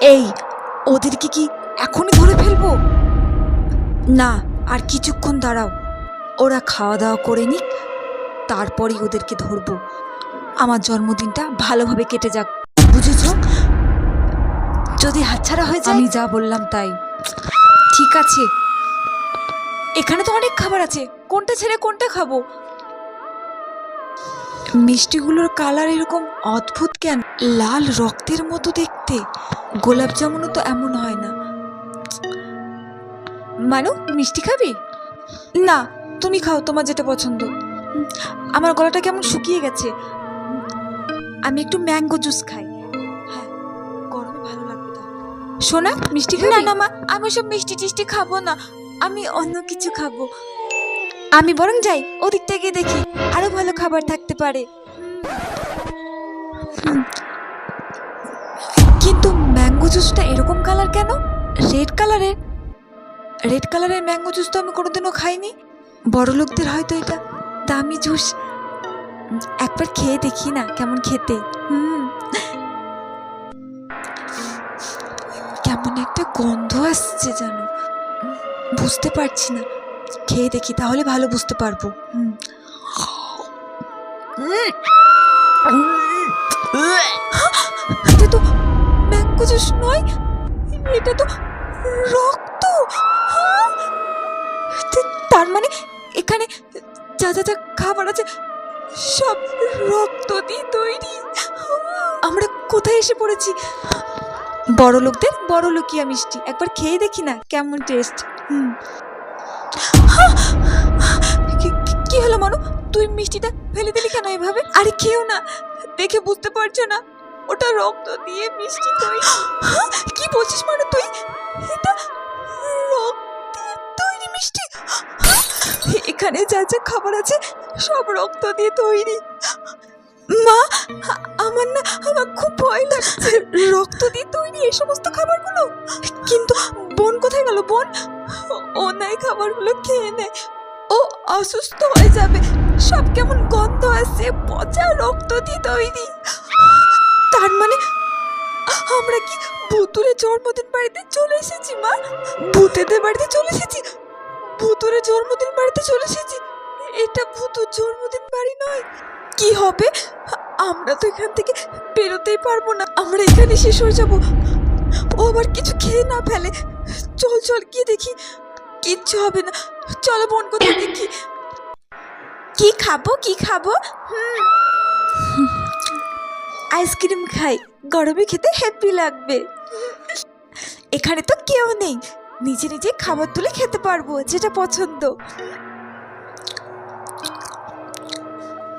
এই ওদেরকে কি এখনই ধরে ফেলব? না আর কিছুক্ষণ দাঁড়াও। ওরা খাওয়া দাওয়া করে নিক তারপরেই ওদেরকে ধরবো। আমার জন্মদিনটা ভালোভাবে কেটে যাক। বুঝেছ? যদি হাতছাড়া হয়ে যায় আমি যা বললাম তাই। ঠিক আছে। এখানে তো অনেক খাবার আছে। কোনটা ছেড়ে কোনটা খাব? মিষ্টিগুলোর কালার এরকম অদ্ভুত কেন? লাল রক্তের মতো দেখতে। গোলাপ জামুনও তো এমন হয় না। মানু, মিষ্টি খাবি? না, তুমি খাও, তোমার যেটা পছন্দ। আমার গলাটা কেমন শুকিয়ে গেছে। আমি একটু ম্যাঙ্গো জুস খাই। হ্যাঁ সোনা, মিষ্টি খাবি? না না মা, আমি সব মিষ্টি টিষ্টি খাব না। আমি অন্য কিছু খাব। আমি বরং যাই ওদিকটা গিয়ে দেখি আরও ভালো খাবার থাকতে পারে। কিন্তু ম্যাঙ্গো জুসটা এরকম কালার কেন? রেড কালারের রেড কালারের ম্যাঙ্গো জুস তো আমি কোনোদিনও খাইনি। বড় লোকদের হয়তো এটা দামি জুস। একবার খেয়ে দেখি না কেমন খেতে। হুম। কেমন একটা গন্ধ আসছে যেন। বুঝতে পারছি না। খেয়ে দেখি তাহলে ভালো বুঝতে পারব। এটা তো ম্যাঙ্গো জুস নয় এটা তো রক্ত? তার মানে এখানে যা যা যা খাবার আছে সব রক্ত দিয়ে তৈরি। আমরা কোথায় এসে পড়েছি? বড় লোকদের বড় লোকিয়া মিষ্টি একবার খেয়ে দেখি না কেমন টেস্ট হুম। কি- হলো মানু? তুই মিষ্টিটা ফেলে দিলি কেন এভাবে? আরে খেও না, দেখে বুঝতে পারছ না, ওটা রক্ত দিয়ে মিষ্টি তৈরি। কি বলছিস মানে তুই? এটা রক্ত তৈরি মিষ্টি। এখানে যা যা খাবার আছে, সব রক্ত দিয়ে তৈরি। মা, আমার না, আমার খুব ভয় লাগছে। রক্ত দিয়ে তৈরি এই সমস্ত খাবারগুলো? বোন কোথায় গেল? বোন? ও নাই, খাবারগুলো খেয়ে নেয় ও অসুস্থ হয়ে যাবে। সব কেমন গন্ধ আসছে, পচা রক্ত দিয়ে তৈরি। তার মানে আমরা কি ভুতুরে জন্মদিন বাড়িতে চলে এসেছি, মা? ভূতেদের বাড়িতে চলে এসেছি? ভুতুরে জন্মদিন বাড়িতে চলে এসেছি? এটা ভূতুর জন্মদিন বাড়ি নয়। কি হবে? আমরা তো এখান থেকে বেরোতেই পারব না। আমরা এখানে শেষ হয়ে যাব। ও আবার কিছু খেয়ে না ফেলে। চল চল, গিয়ে দেখি। কিচ্ছু হবে না। চলো বোন কোথায় দেখি। কি খাব কি খাব? আইসক্রিম খাই। গরমে খেতে হ্যাপি লাগবে। এখানে তো কেউ নেই। নিজে নিজে খাবার তুলে খেতে পারব, যেটা পছন্দ।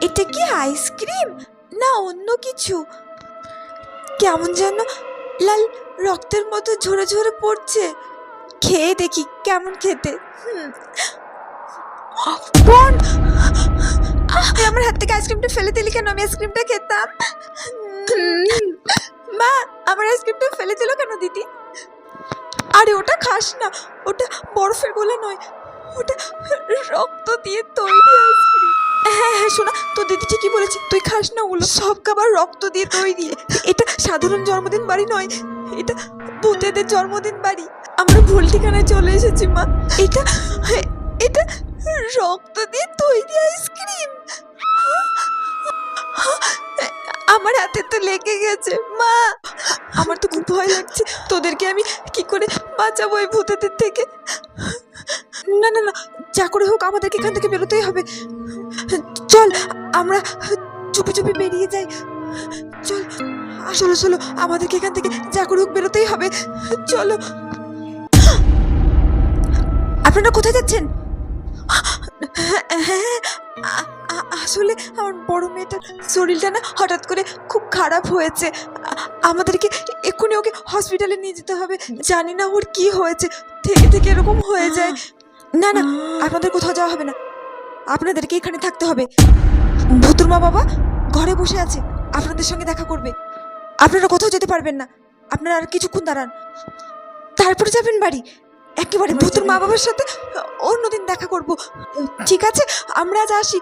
এটা কি আইসক্রিম? না, অন্য কিছু। কেমন যেন, লাল রক্তের মতো ঝরে ঝরে পড়ছে। খেয়ে দেখি কেমন খেতে। বোন! আমার হাত থেকে আইসক্রিমটা ফেলে দিলি কেন? আমি আইসক্রিমটা খেতাম। মা, আমার আইসক্রিমটা ফেলে দিল কেন দিদি? আরে, ওটা খাস না। ওটা বরফের গোলা নয়। ওটা রক্ত দিয়ে তৈরি হ্যাঁ হ্যাঁ শোনা, তো দিদি ঠিকই বলেছে, তুই খাস না ওগুলো। সব খাবার রক্ত দিয়ে তৈরি। এটা সাধারণ জন্মদিন বাড়ি নয়। এটা ভূতেদের জন্মদিন বাড়ি। আমরা ভুল ঠিকানায় চলে এসেছি, মা। এটা এটা রক্ত দিয়ে তৈরি আইসক্রিম। আমার হাতে তো লেগে গেছে, মা। আমার তো খুব ভয় লাগছে। তোদেরকে আমি কি করে বাঁচাবো এই ভূতেদের থেকে? না না না, যা করে হোক আমাদেরকে এখান থেকে বেরোতেই হবে। চল, আমরা চুপি চুপি বেরিয়ে যাই। চল। চলো চলো, আমাদেরকে এখান থেকে যা বেরোতেই হবে। চলো। আপনারা কোথায় যাচ্ছেন? হ্যাঁ আ- আসলে আমার বড় মেয়েটার শরীরটা না হঠাৎ করে খুব খারাপ হয়েছে। আমাদেরকে এক্ষুনি ওকে হসপিটালে নিয়ে যেতে হবে। জানি না ওর কি হয়েছে, থেকে থেকে এরকম হয়ে যায়। না না, আপনাদের কোথাও যাওয়া হবে না। আপনাদেরকে এখানে থাকতে হবে। ভুতুর মা বাবা ঘরে বসে আছে। আপনাদের সঙ্গে দেখা করবে। আপনারা কোথাও যেতে পারবেন না। আপনারা আর কিছুক্ষণ দাঁড়ান। তারপরে যাবেন বাড়ি। একেবারে ভূতুর মা বাবার সাথে অন্যদিন দেখা করব। ঠিক আছে আমরা আজ আসি।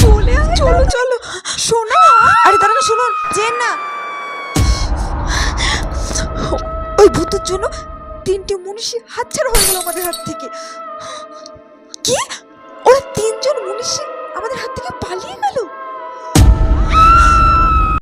চলে চলো চলো। শোনো আরে দাঁড়ানো শুনুন। যে না। ওই ভূতের জন্য তিনটে মনীষী হাতছাড়া হয়ে গেল আমাদের হাত থেকে। কি? ওরা তিনজন মনীষী আমাদের হাত থেকে পালিয়ে গেল?